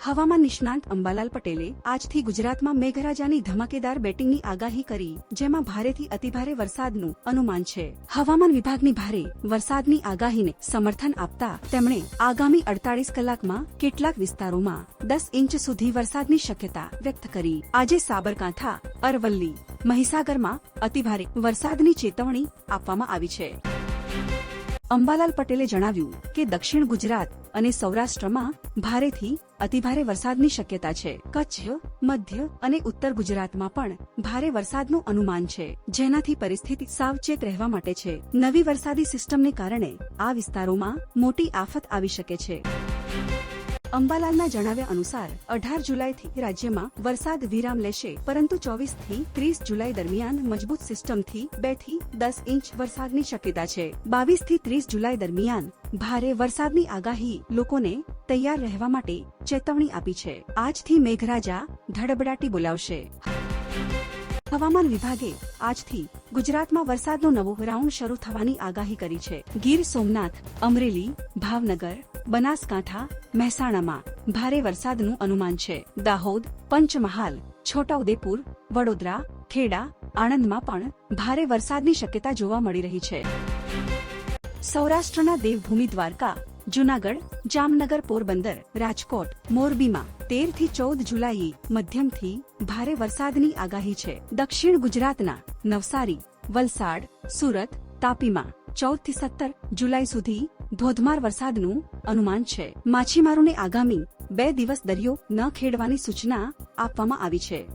હવામાન નિષ્ણાંત અંબાલાલ પટેલે આજથી ગુજરાતમાં મેઘરાજાની ધમાકેદાર બેટિંગની આગાહી કરી, જેમાં ભારેથી અતિભારે વરસાદનું અનુમાન છે. હવામાન વિભાગની ભારે વરસાદની આગાહીને સમર્થન આપતા તેમણે આગામી અડતાલીસ કલાકમાં કેટલાક વિસ્તારોમાં દસ ઇંચ સુધી વરસાદની શક્યતા વ્યક્ત કરી. આજે સાબરકાંઠા, અરવલ્લી, મહીસાગરમાં અતિભારે વરસાદની ચેતવણી આપવામાં આવી છે. અંબાલાલ પટેલે જણાવ્યું કે દક્ષિણ ગુજરાત અને સૌરાષ્ટ્રમાં ભારેથી અતિભારે વરસાદની શક્યતા છે. કચ્છ, મધ્ય અને ઉત્તર ગુજરાતમાં પણ ભારે વરસાદનું અનુમાન છે, જેનાથી પરિસ્થિતિ સાવચેત રહેવા માટે છે. નવી વરસાદી સિસ્ટમને કારણે આ વિસ્તારોમાં મોટી આફત આવી શકે છે. અંબાલાલના જણાવ્યા અનુસાર, અઢાર જુલાઈથી રાજ્યમાં વરસાદ વિરામ લેશે, પરંતુ ચોવીસથી ત્રીસ જુલાઈ દરમિયાન મજબૂત સિસ્ટમથી બેથી દસ ઇંચ વરસાદની શક્યતા છે. બાવીસથી ત્રીસ જુલાઈ દરમિયાન ભારે વરસાદની આગાહી લોકોને તૈયાર રહેવા માટે ચેતવણી આપી છે. આજથી મેઘરાજા ધડબડાટી બોલાવશે. હવામાન વિભાગે આજથી ગુજરાતમાં વરસાદનો નવો રાઉન્ડ શરૂ થવાની આગાહી કરી છે. ગીર સોમનાથ, અમરેલી, ભાવનગર બનાસકાંઠા, મહેસાણામાં ભારે વરસાદનું અનુમાન છે. દાહોદ, પંચમહાલ, છોટાઉદેપુર, વડોદરા, ખેડા, આણંદમાં પણ ભારે વરસાદની શક્યતા જોવા મળી રહી છે. સૌરાષ્ટ્રના દેવભૂમિ દ્વારકા, જુનાગઢ, જામનગર પોરબંદર, રાજકોટ, મોરબીમાં તેરથી ચૌદ જુલાઈ મધ્યમથી ભારે વરસાદની આગાહી છે. દક્ષિણ ગુજરાતના નવસારી, વલસાડ, સુરત, તાપીમાં ચૌદથી સત્તર જુલાઈ સુધી ધોધમાર વરસાદનું અનુમાન છે. માછીમારોને આગામી બે દિવસ દરિયો ન ખેડવાની સૂચના આપવામાં આવી છે.